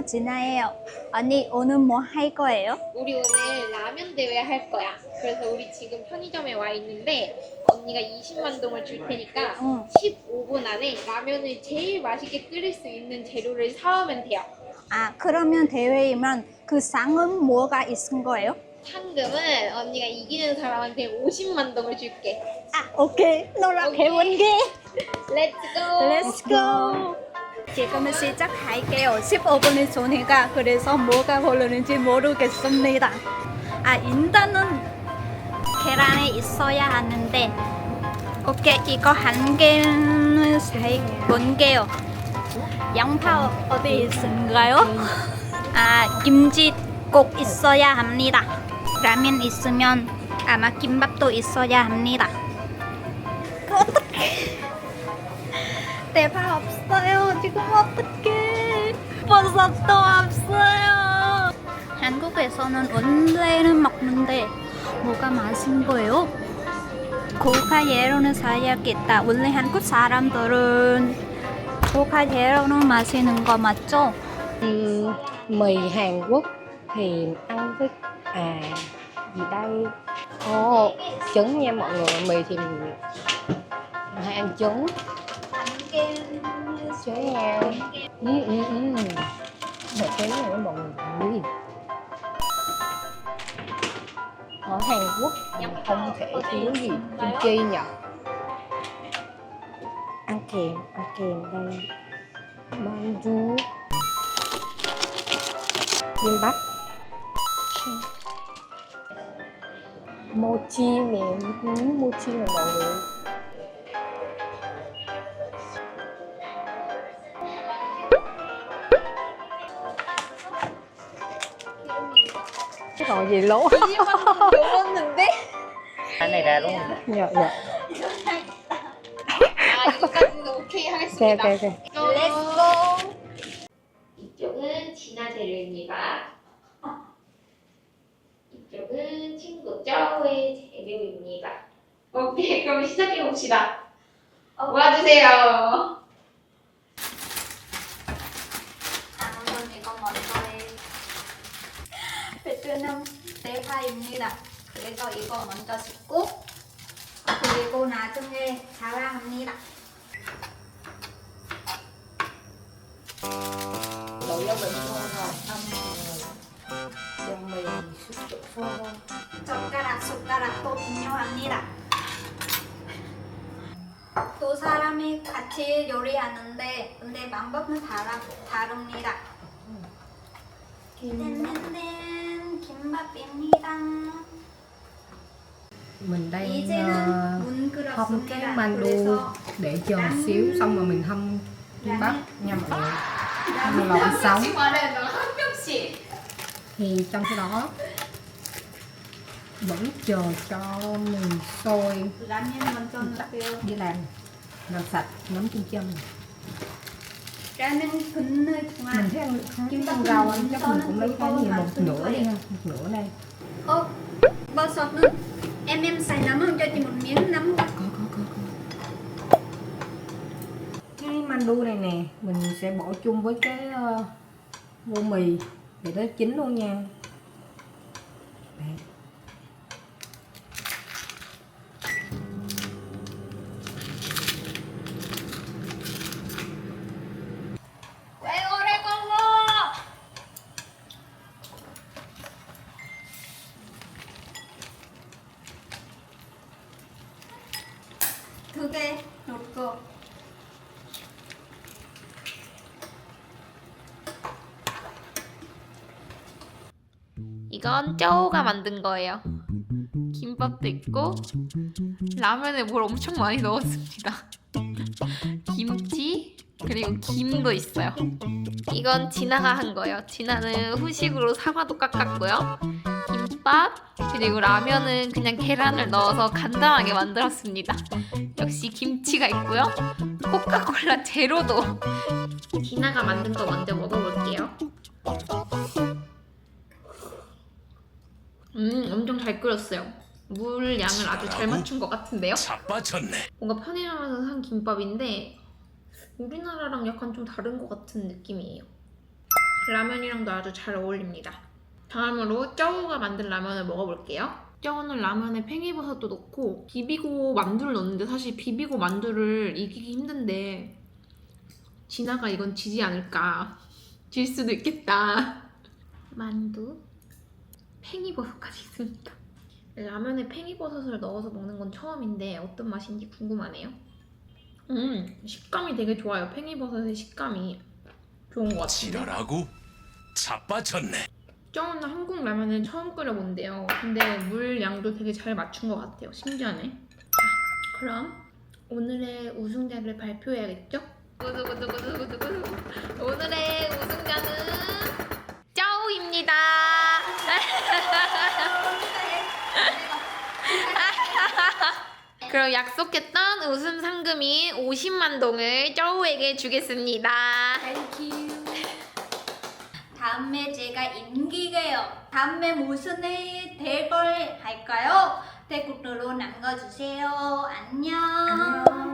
안녕하세요, 진아예요. 언니 오늘 뭐 할 거예요? 우리 오늘 라면 대회 할 거야. 그래서 우리 지금 편의점에 와 있는데 언니가 20만 동을 줄 테니까 응. 15분 안에 라면을 제일 맛있게 끓일 수 있는 재료를 사오면 돼요. 아 그러면 대회이면 그 상은 뭐가 있은 거예요? 상금은 언니가 이기는 사람한테 50만 동을 줄게. 아 오케이 노력해볼게. Let's go. Let's go. 지금은 시작할게요. 15분이 전이가 그래서 뭐가 고르는지 모르겠습니다. 아 일단은 계란이 있어야 하는데 오케이 이거 한 개는 살볼게요. 양파 어디 있은가요? 아 김치 꼭 있어야 합니다. 라면 있으면 아마 김밥도 있어야 합니다. 대파 없어요. 지금 어떡해? 버섯도 없어요. 한국에서는 원래는 먹는데 뭐가 맛인 거예요? 고가 예로는 사야겠다. 원래 한국 사람들은 고가 예로는 마시는 거 맞죠? Ừm, mì Hàn Quốc thì ăn với à gì đây ồ trứng nha mọi người mì thì mình hay ăn trứng sữa nha ừ, ừ, ừ. Để trứng này nó người ở Hàn Quốc không thể thiếu gì kim chi nhỉ ăn kèm ăn kèm đây manju Kim bắp Mochi nè, mochi nè mọi người Cái rồi gì lố 20만 동 넘었는데? cái này ra đúng không? Dạ dạ 아 이거까지는 오케이 하겠습니다. ok ok Let's go. 이쪽은 진화 재료입니다. 이쪽은 친구 짜오의 재료입니다. 오케이, 그럼 시작해 봅시다. 모아주세요. 아, 우선 이거 먼저 해. 배트는 대파입니다. 그래서 이거 먼저 씻고 그리고 나중에 자라합니다. Rồi 젓가락, 숟가락도 중요합니다. 두 사람이 같이 요리하는데 근데 방법은 다라, 다릅니다. 땡땡땡 김밥입니다. Mình đang 이제는 ờ, 문 hâm cái 끓었습니다. mandu 그래서 để chờ một xíu xong rồi mình hâm kim bắc nha mọi người hâm 라면 lộn sống 명씩 말해야 되나? 한 명씩. thì trong khi đó vẫn chờ cho mì sôi 라면 먼저 넣을게요. đi làm làm sạch nấm kim châm Mình thêm chúng ta rau chắc mình cũng lấy cái gì một nửa đi ha nửa đây. Ô bao sọt nữa. Em em xài nấm không? Cho chị một miếng nấm. Có có có cái mandu này nè mình sẽ bỏ chung với cái uh, vô mì. Để nó chín luôn nha. Đấy. 두 개 넣고 이건 짜오가 만든 거예요. 김밥도 있고 라면에 물 엄청 많이 넣었습니다. 김치 그리고 김도 있어요. 이건 진아가 한 거예요. 진아는 후식으로 사과도 깎았고요. 김밥 그리고 라면은 그냥 계란을 넣어서 간단하게 만들었습니다. 역시 김치가 있고요. 코카콜라 제로도 진아가 만든 거 먼저 먹어볼게요. 음, 엄청 잘 끓였어요. 물 양을 아주 잘 맞춘 것 같은데요? 자빠졌네. 뭔가 편의점에서 산 김밥인데 우리나라랑 약간 좀 다른 것 같은 느낌이에요. 라면이랑도 아주 잘 어울립니다. 다음으로 짜오가 만든 라면을 먹어볼게요. 짜오는 라면에 팽이버섯도 넣고 비비고 만두를 넣는데 사실 비비고 만두를 이기기 힘든데 진아가 이건 지지 않을까. 질 수도 있겠다. 만두, 팽이버섯까지 있습니다. 라면에 팽이버섯을 넣어서 먹는 건 처음인데 어떤 맛인지 궁금하네요. 음, 식감이 되게 좋아요. 팽이버섯의 식감이 좋은 것 같아요. 지랄하고 자빠졌네. 쩌우는 한국 라면은 처음 끓여본대요. 근데 물 양도 되게 잘 맞춘 것 같아요. 신기하네. 자, 그럼 오늘의 우승자를 발표해야겠죠? 구두구두구두구두구. 오늘의 우승자는 짜오입니다. 그럼 약속했던 웃음 상금인 50만 동을 짜오에게 주겠습니다. 다음에 제가 인기게요. 다음에 무슨 일 대걸 할까요? 댓글로 남겨주세요. 안녕.